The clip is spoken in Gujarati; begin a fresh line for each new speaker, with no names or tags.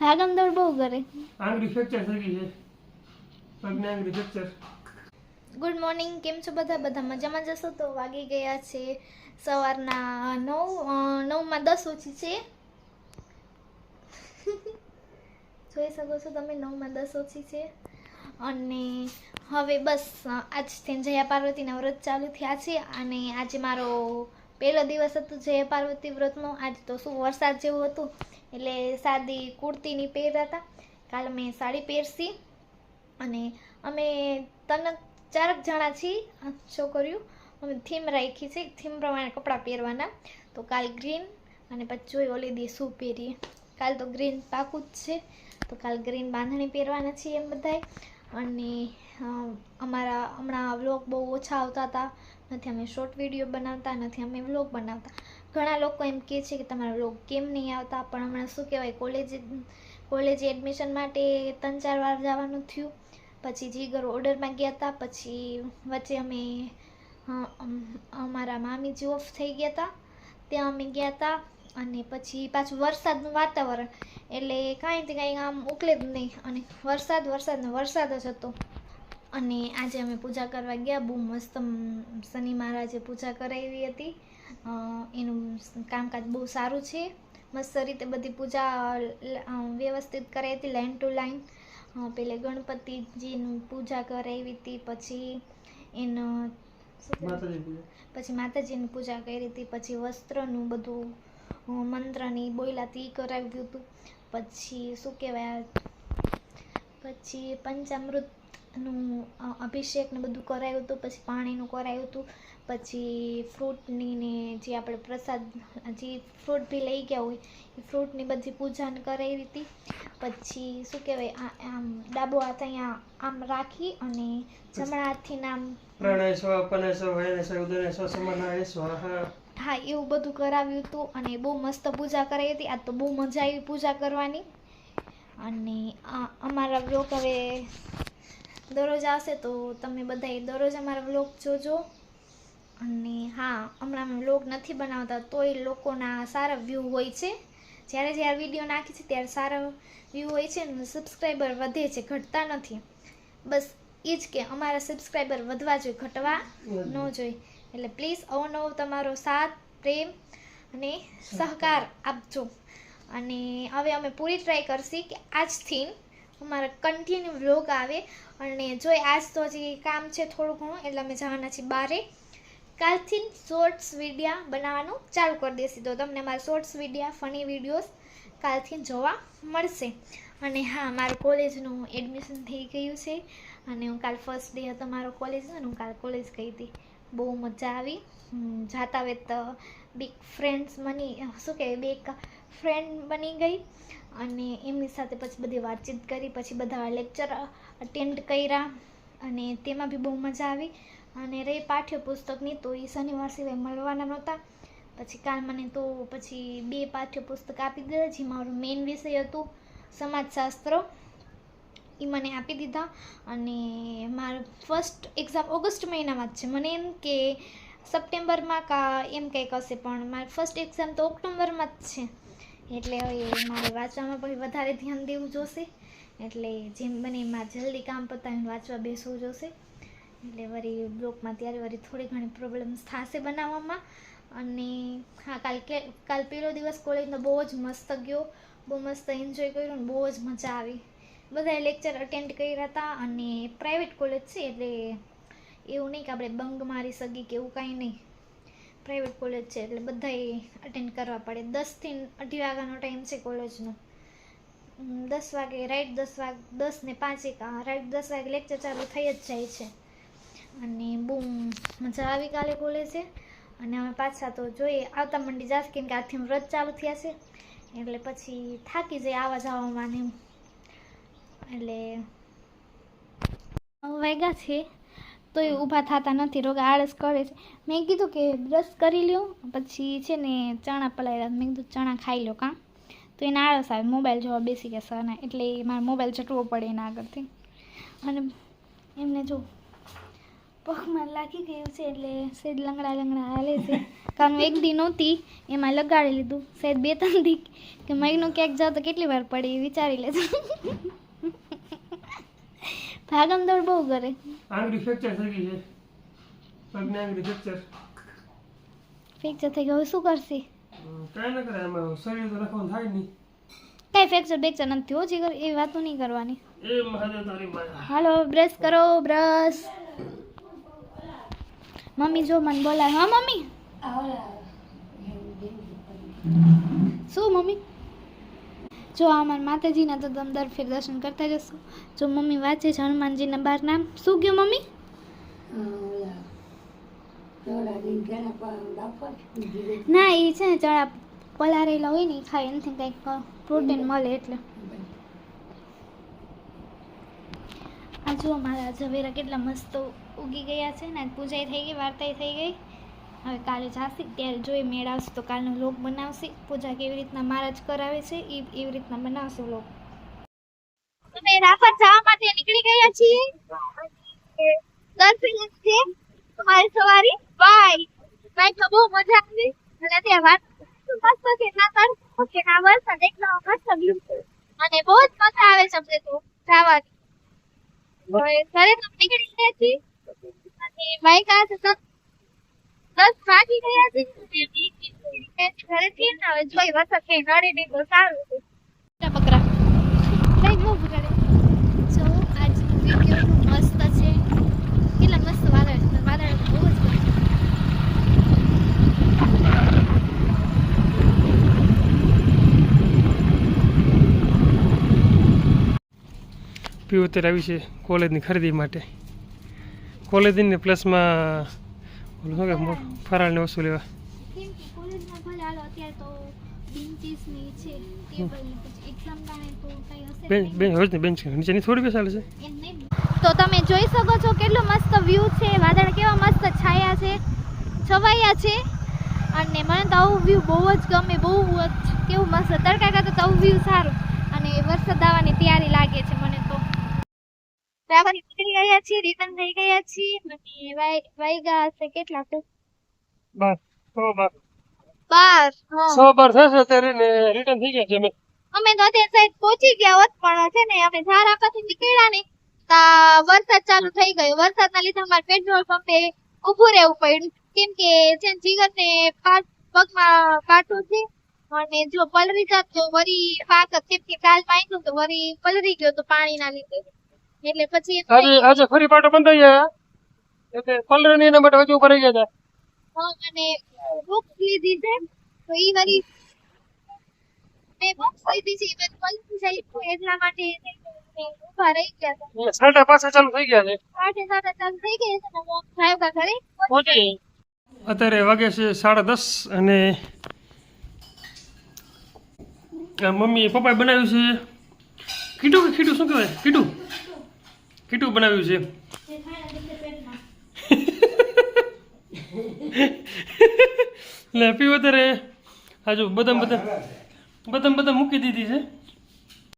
ભાગમ દોડ બહુ કરે.
આંગળી ફ્રેક્ચર થઈ ગઈ છે. પગની આંગળી ફ્રેક્ચર.
ગુડ મોર્નિંગ કેમ છો બધા? બધા મજામાં જશો તો વાગી ગયા છે સવારના નવ નવમાં દસ ઓછી છે. જોઈ શકો છો તમે નવમાં દસ ઓછી છે. અને હવે બસ આજથી જયા પાર્વતીના વ્રત ચાલુ થયા છે. અને આજે મારો પહેલો દિવસ હતો જયા પાર્વતી વ્રતનો. આજ તો શું વરસાદ જેવું હતું. એટલે સાદી કુર્તીની પહેરતા હતા. કાલે મેં સાડી પહેરશી. અને અમે તનક ચારક જણા છીએ છોકરીઓ. અમે થીમ રાખી છે, થીમ પ્રમાણે કપડાં પહેરવાના. તો કાલ ગ્રીન અને પછી જોઈ ઓલી દી શું પહેરીએ. કાલ તો ગ્રીન પાકું જ છે. તો કાલ ગ્રીન બાંધણી પહેરવાના છીએ એમ બધાય અને અમારા હમણાં વ્લોગ બહુ ઓછા આવતા હતા. નથી અમે શોર્ટ વીડિયો બનાવતા, નથી અમે વ્લોગ બનાવતા. ઘણા લોકો એમ કહે છે કે તમારા વ્લોગ કેમ નહીં આવતા, પણ હમણાં શું કહેવાય કોલેજ કોલેજ એડમિશન માટે ત્રણ ચાર વાર જવાનું થયું. પછી જીગર ઓર્ડરમાં ગયા હતા પછી વચ્ચે અમે અમારા મામીજી ઓફ થઈ ગયા હતા ત્યાં અમે ગયા હતા અને પછી પાછું વરસાદનું વાતાવરણ. એટલે કાંઈ તે કાંઈ આમ ઉકલે જ નહીં, અને વરસાદ વરસાદનો વરસાદ જ હતો. અને આજે અમે પૂજા કરવા ગયા, બહુ મસ્ત શનિ મહારાજે પૂજા કરાવી હતી. એનું કામકાજ બહુ સારું છે. મસ્ત રીતે બધી પૂજા વ્યવસ્થિત કરાવી હતી લાઈન ટુ લાઈન પેલે ગણપતિજીની પૂજા કરાવી હતી પછી એનો પછી માતાજીની પૂજા કરી હતી પછી વસ્ત્રનું બધું મંત્રની બોયલાથી કરાવ્યું હતું. પછી શું કહેવાય? પછી પંચામૃતનું અ, અભિષેક ને બધું કરાયું હતું પછી પાણીનું કરાયું હતું પછી ફ્રૂટની ને જે આપણે પ્રસાદ જે ફ્રૂટ બી લઈ ગયા હોય એ ફ્રૂટની બધી પૂજા ને કરાવી હતી. પછી શું કહેવાય આમ ડાબો હાથ અહીંયા આમ રાખી અને જમણા હાથથી આમ
પ્રાણાય સ્વ અપનાય સ્વ વયનાય સ્વ ઉદયનાય સ્વ સમાનાય સ્વાહા
હા. એવું બધું કરાવ્યું હતું અને બહુ મસ્ત પૂજા કરાવી હતી. આ તો બહુ મજા આવી પૂજા કરવાની. અને આ અમારા બ્લોગ હવે દરરોજ આવશે તો તમે બધાએ દરરોજ અમારા બ્લોગ જોજો. અને હા હમણાં વ્લોગ બ્લોગ નથી બનાવતા તોય લોકોના સારા વ્યૂ હોય છે. જ્યારે જ્યારે વીડિયો નાખી છે ત્યારે સારા વ્યૂ હોય છે ને સબસ્ક્રાઈબર વધે છે ઘટતા નથી. બસ એ જ કે અમારા સબસ્ક્રાઈબર વધવા જોઈએ ઘટવા ન જોઈએ. એટલે પ્લીઝ અવનવો તમારો સાથ પ્રેમ અને સહકાર આપજો. અને હવે અમે પૂરી ટ્રાય કરશી કે આજથી અમારા કન્ટિન્યુ વ્લોગ આવે. અને જો આજ તો હજી કામ છે થોડું ઘણું, એટલે અમે જવાના છીએ બારે. કાલથી શોર્ટ્સ વિડીયા બનાવવાનું ચાલુ કરી દેશે. તો તમને મારા શોર્ટ્સ વિડીયા ફની વિડીયોઝ કાલથી જોવા મળશે. અને હા, મારું કોલેજનું એડમિશન થઈ ગયું છે. અને હું કાલ ફર્સ્ટ ડે હતો મારો કોલેજનો, ને હું કાલ કોલેજ ગઈ હતી. બહુ મજા આવી. જાતા વેત બિગ ફ્રેન્ડ્સ મની શું કહેવાય, બે ફ્રેન્ડ બની ગઈ અને એમની સાથે પછી બધી વાતચીત કરી, પછી બધા લેક્ચર અટેન્ડ કર્યા અને તેમાં બી બહુ મજા આવી. અને રહી પાઠ્યપુસ્તકની તો એ શનિવાર સિવાય મળવાના નહોતા. પછી કાલ મને તો પછી બે પાઠ્યપુસ્તક આપી દીધા, જે મારું મેઇન વિષય હતું સમાજશાસ્ત્ર. એ મને આપી દીધા અને મારું ફર્સ્ટ એક્ઝામ ઓગસ્ટ મહિનામાં જ છે. મને એમ કે સપ્ટેમ્બરમાં કા એમ કંઈક હશે, પણ મારી ફર્સ્ટ એક્ઝામ તો ઓક્ટોબરમાં જ છે. એટલે હવે મારે વાંચવામાં પણ વધારે ધ્યાન દેવું જોશે. એટલે જેમ બને એમાં જલ્દી કામ પતાવીને વાંચવા બેસવું જોશે. એટલે વળી બ્લોકમાં ત્યારે વળી થોડી ઘણી પ્રોબ્લેમ્સ થશે બનાવવામાં. અને હા, કાલ કાલ પહેલો દિવસ કોલેજનો બહુ જ મસ્ત ગયો. બહુ મસ્ત એન્જોય કર્યું ને બહુ જ મજા આવી. બધાએ લેક્ચર અટેન્ડ કર્યા હતા અને પ્રાઇવેટ કોલેજ છે એટલે એવું નહીં કે આપણે બંગ મારી શકીએ કે એવું કાંઈ નહીં. પ્રાઇવેટ કોલેજ છે એટલે બધાએ અટેન્ડ કરવા પડે. દસથી અઢી વાગ્યાનો ટાઈમ છે કોલેજનો દસ વાગે રાઈટ દસ વાગ, દસ ને પાંચ એક રાઈટ દસ વાગે લેક્ચર ચાલુ થઈ જ જાય છે. અને બહુ મજા આવી કાલે કોલેજે અને અમે પાછા તો જોઈએ, આવતા મંડી જાશ કેમ કે આજથી વ્રત ચાલુ થયા છે. એટલે પછી થાકી જાય આવા જવામાં ને એટલે વાગ્યા છે તો એ ઊભા થતા નથી. રોગ આળસ કરે છે. મેં કીધું કે બ્રશ કરી લ્યો. પછી છે ને ચણા પલાવ્યા મેં કીધું ચણા ખાઈ લો કાં? તો એને આળસ આવે. મોબાઈલ જોવા બેસી ગયા સરના એટલે મારે મોબાઈલ ચટવો પડે એના આગળથી. અને એમને જો પગમાં લાગી ગયું છે એટલે સેજ લંગડા લંગડા હાલે છે. કારણ એક દી નહોતી એમાં લગાડી લીધું. સેજ બે ત્રણ દી કે મહિનો ક્યાંક જાવ તો કેટલી વાર પડે એ વિચારી લેજો. ભાગમ દોડ બહુ કરે.
આંગળી ફ્રેક્ચર થઈ ગઈ છે. પગની આંગળી ફ્રેક્ચર
ફ્રેક્ચર થઈ ગયું હવે શું કરશે?
કાંઈ ન કરે એમાં શરીર તો રાખવાનું થાય નહીં.
કાંઈ ફ્રેક્ચર બેક્ચર નથી હો જીગર એ વાતો નહીં કરવાની.
એ મહાદેવ તારી માયા.
હાલો બ્રશ કરો બ્રશ મમ્મી જો મને બોલાય હા મમ્મી? શું મમ્મી? જો આ માતાજીના તો તમે દર ફેર દર્શન કરતા જશો. જો મમ્મી વાંચે છે હનુમાનજીના બાર નામ, શું ગયું મમ્મી? ના એ છે ને ચણા પલારેલા હોય ને એ ખાય, એનાથી કંઈક પ્રોટીન મળે એટલે. આ જુઓ મારા ઝવેરા કેટલા મસ્ત ઉગી ગયા છે ને પૂજાઈ થઈ ગઈ વાર્તાઈ થઈ ગઈ. હવે કાલે જાસી ત્યારે જોઈ મેળ તો કાલનો લોક બનાવશે. પૂજા કેવી રીતના મહારાજ કરાવે છે એ એવી રીતના બનાવશે લોક અમે રાફર જવા માટે નીકળી ગયા છીએ. દસ મિનિટ છે અમારી સવારી બાય બાય તો બહુ મજા આવી. અને ત્યાં વાત મસ્ત છે, ના સર ઓકે, ના વરસાદ એકદમ મસ્ત વ્યૂ અને બહુ જ મજા આવે છે અમને તો જવાની. ઘરે તો નીકળી ગયા છીએ. અને બાઈક આ છે બકરા લઈ છે કેટલા મસ્ત વાદળ વાદળ બહુ જ
પીવું અત્યારે આવી છે કોલેજની ખરીદી માટે કોલેજની પ્લસમાં શું કે મો- ફરાળની વસ્તુ લેવા
તો ને ને
ને
તમે જોઈ શકો છો કેટલો મસ્ત વ્યૂ છે વાદળ કેવા મસ્ત છાયા છે છવાયા છે અને મને તો આવું વ્યૂ બહુ જ ગમે બહુ કેવું મસ્ત તડકા કરતા તો આવું વ્યૂ સારું અને વરસાદ આવવાની તૈયારી લાગે છે મને તો બરાબર નીકળી ગયા છીએ રિટર્ન થઈ ગયા છીએ. અને વાઈ- ગયા હશે કેટલા તો?
બાર સો બાર.
બાર
સો બાર થશે અત્યારે ને રિટર્ન થઈ ગયા છે અમે.
અમે તો અત્યારે સાઈડ પહોંચી ગયા હોત પણ છે ને અમે ધારા પાછી નીકળ્યા ને તા વરસાદ ચાલુ થઈ ગયો. વરસાદના લીધે અમારે પેટ્રોલ પંપે ઊભું રહેવું પડ્યું. કેમ કે છે ને જીગરને પાટ પગમાં કાટો છે અને જો પલરી જાત તો વરી પાક કેમ કે કાલ પાણી તો વરી પલરી ગયો તો પાણીના લીધે. એટલે પછી
આજે આજે ફરી પાટો બંધાઈ ગયા. એટલે કોલરની ની એના માટે હજુ ઉપર ગયા
હા, અને બુક્સ લીધી છે. તો ઈ વરી મેં બુક્સ લીધી છે ઈ વરી પલરી એટલા માટે ઊભા રહી ગયા હતા
સાડા પાછા ચાલુ થઈ ગયા છે.
સાડા સાડા ચાલુ થઈ ગઈ છે ને થાય કા ઘરે
પહોંચી અત્યારે વાગે છે સાડા દસ અને મમ્મી પપ્પાએ બનાવ્યું છે. કીટું કે ખીટું શું કહેવાય? કીટું? કીટું બનાવ્યું છે? પીવું અત્યારે. આજુ બદામ બધા બદામ બધા મૂકી દીધી છે.